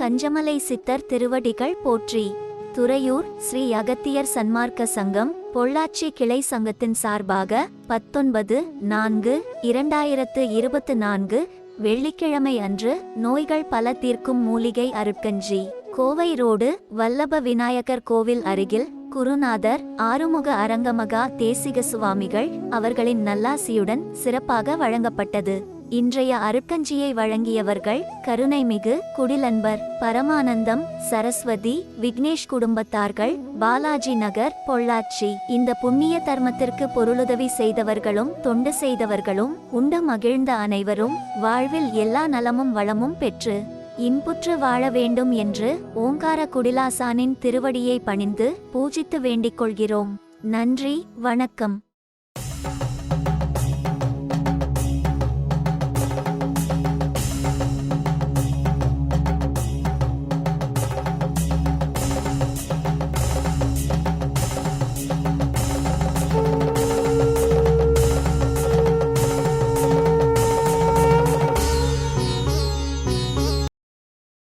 கஞ்சமலை சித்தர் திருவடிகள் போற்றி. துறையூர் ஸ்ரீ அகத்தியர் சன்மார்க்க சங்கம் பொள்ளாச்சி கிளை சங்கத்தின் சார்பாக பத்தொன்பது நான்கு இரண்டாயிரத்து இருபத்து நான்கு வெள்ளிக்கிழமை அன்று நோய்கள் பல தீர்க்கும் மூலிகை அருட்கஞ்சி. கோவை ரோடு வல்லப விநாயகர் கோவில் அருகில் குருநாதர் ஆறுமுக அரங்கமகா தேசிக சுவாமிகள் அவர்களின் நல்லாசியுடன் சிறப்பாக வழங்கப்பட்டது. இன்றைய அருட்கஞ்சியை வழங்கியவர்கள் கருணைமிகு குடிலன்பர் பரமானந்தம் சரஸ்வதி விக்னேஷ் குடும்பத்தார்கள் பாலாஜி நகர் பொள்ளாச்சி. இந்த புண்ணிய தர்மத்திற்கு பொருளுதவி செய்தவர்களும் தொண்டு செய்தவர்களும் உண்டு மகிழ்ந்த அனைவரும் வாழ்வில் எல்லா நலமும் வளமும் பெற்று இன்புற்று வாழ வேண்டும் என்று ஓங்கார குடிலாசானின் திருவடியை பணிந்து பூஜித்து வேண்டிக் கொள்கிறோம். நன்றி வணக்கம்.